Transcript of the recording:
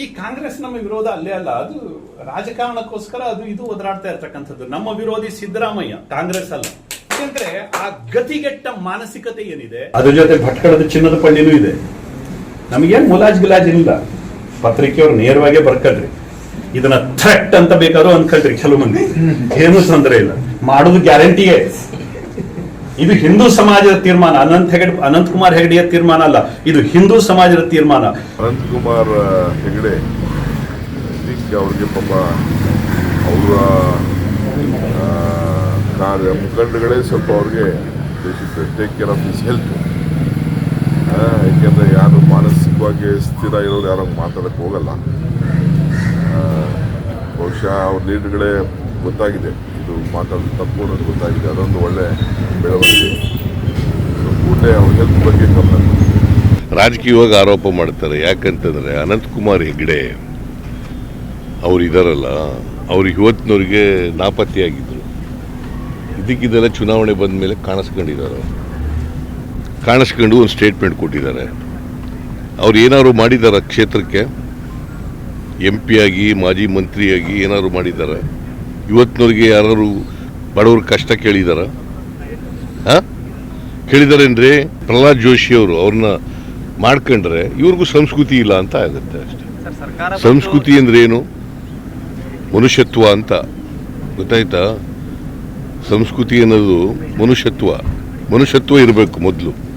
ಈ ಕಾಂಗ್ರೆಸ್ ನಮ್ಮ ವಿರೋಧ ಅಲ್ಲೇ ಅಲ್ಲ, ಅದು ರಾಜಕಾರಣಕ್ಕೋಸ್ಕರ ಅದು ಇದು ಒದರಾಡ್ತಾ ಇರ್ತಕ್ಕಂಥದ್ದು. ನಮ್ಮ ವಿರೋಧಿ ಸಿದ್ದರಾಮಯ್ಯ, ಕಾಂಗ್ರೆಸ್ ಅಲ್ಲ. ಯಾಕಂದ್ರೆ ಆ ಗತಿಗೆಟ್ಟ ಮಾನಸಿಕತೆ ಏನಿದೆ, ಅದ್ರ ಜೊತೆ ಭಟ್ಕಳದ ಚಿನ್ನದ ಪಳ್ಳಿನೂ ಇದೆ. ನಮಗೇನು ಮುಲಾಜ್ ಗಿಲಾಜ್ ಇಲ್ಲ. ಪತ್ರಿಕೆಯವ್ರು ನೇರವಾಗೇ ಬರ್ಕಳ್ರಿ. ಇದನ್ನ ಥ್ರೆಟ್ ಅಂತ ಬೇಕಾದ್ರೂ ಅನ್ಕೊಳ್ರಿ ಕೆಲವು ಮಂದಿ. ಏನು ತೊಂದರೆ ಇಲ್ಲ. ಮಾಡೋದು ಗ್ಯಾರಂಟಿಯೇ. ಇದು ಹಿಂದೂ ಸಮಾಜದ ತೀರ್ಮಾನ. ಅನಂತ್ ಹೆಗಡೆ ಅನಂತ್ ಕುಮಾರ್ ಹೆಗಡೆಯ ತೀರ್ಮಾನ ಅಲ್ಲ. ಇದು ಹಿಂದೂ ಸಮಾಜದ ತೀರ್ಮಾನ. ಅನಂತಕುಮಾರ್ ಹೆಗಡೆ ಅವರಿಗೆ ಪಾಪ ಅವರ ಕಾರ್ಯ ಮುಖಂಡಗಳೇ ಸ್ವಲ್ಪ ಅವ್ರಿಗೆ take care of this health ಯಾಕೆಂದರೆ ಯಾರು ಮಾನಸಿಕವಾಗಿ ಸ್ಥಿರ ಇರೋರು ಯಾರು ಮಾತಾಡಕ್ಕೆ ಹೋಗಲ್ಲ. ಬಹುಶಃ ಅವ್ರ ಲೀಡ್ಗಳೇ ಗೊತ್ತಾಗಿದೆ. ಇದು ಮಾತಾಡೋದು ತಪ್ಪು ಅನ್ನೋದು ಗೊತ್ತಾಗಿದೆ. ಅದೊಂದು ಒಳ್ಳೆ ಬೆಳವಣಿಗೆ. ಕೂಡಲೇ ಅವ್ರ ಹೆಲ್ತ್ ಬಗ್ಗೆ ಗಮನ ರಾಜಕೀಯವಾಗಿ ಆರೋಪ ಮಾಡ್ತಾರೆ. ಯಾಕಂತಂದರೆ ಅನಂತಕುಮಾರ್ ಹೆಗ್ಡೆ ಅವ್ರು ಇದಾರಲ್ಲ, ಅವ್ರು ಇವತ್ತಿನವ್ರಿಗೆ ನಾಪತ್ತೆಯಾಗಿದ್ರು. ಇದಕ್ಕಿದ್ದೆಲ್ಲ ಚುನಾವಣೆ ಬಂದ ಮೇಲೆ ಕಾಣಿಸ್ಕೊಂಡಿದ್ದಾರೆ ಕಾಣಿಸ್ಕೊಂಡು ಒಂದು ಸ್ಟೇಟ್ಮೆಂಟ್ ಕೊಟ್ಟಿದ್ದಾರೆ. ಅವ್ರು ಏನಾದ್ರು ಮಾಡಿದ್ದಾರೆ ಕ್ಷೇತ್ರಕ್ಕೆ? ಎಂ ಪಿ ಆಗಿ, ಮಾಜಿ ಮಂತ್ರಿಯಾಗಿ ಏನಾದ್ರು ಮಾಡಿದ್ದಾರೆ? ಇವತ್ತಿನವ್ರಿಗೆ ಯಾರು ಬಡವ್ರ ಕಷ್ಟ ಕೇಳಿದಾರ? ಹಾಂ? ಕೇಳಿದಾರೇನ್ರಿ? ಪ್ರಹ್ಲಾದ್ ಜೋಶಿ ಅವರು ಅವ್ರನ್ನ ಮಾಡ್ಕೊಂಡ್ರೆ ಇವ್ರಿಗೂ ಸಂಸ್ಕೃತಿ ಇಲ್ಲ ಅಂತ ಆಗುತ್ತೆ ಅಷ್ಟೇ. ಸಂಸ್ಕೃತಿ ಅಂದ್ರೆ ಏನು ಮನುಷ್ಯತ್ವ ಅಂತ. ಗೊತ್ತಾಯ್ತಾ? ಸಂಸ್ಕೃತಿ ಅನ್ನೋದು ಮನುಷ್ಯತ್ವ. ಮನುಷ್ಯತ್ವ ಇರಬೇಕು ಮೊದಲು.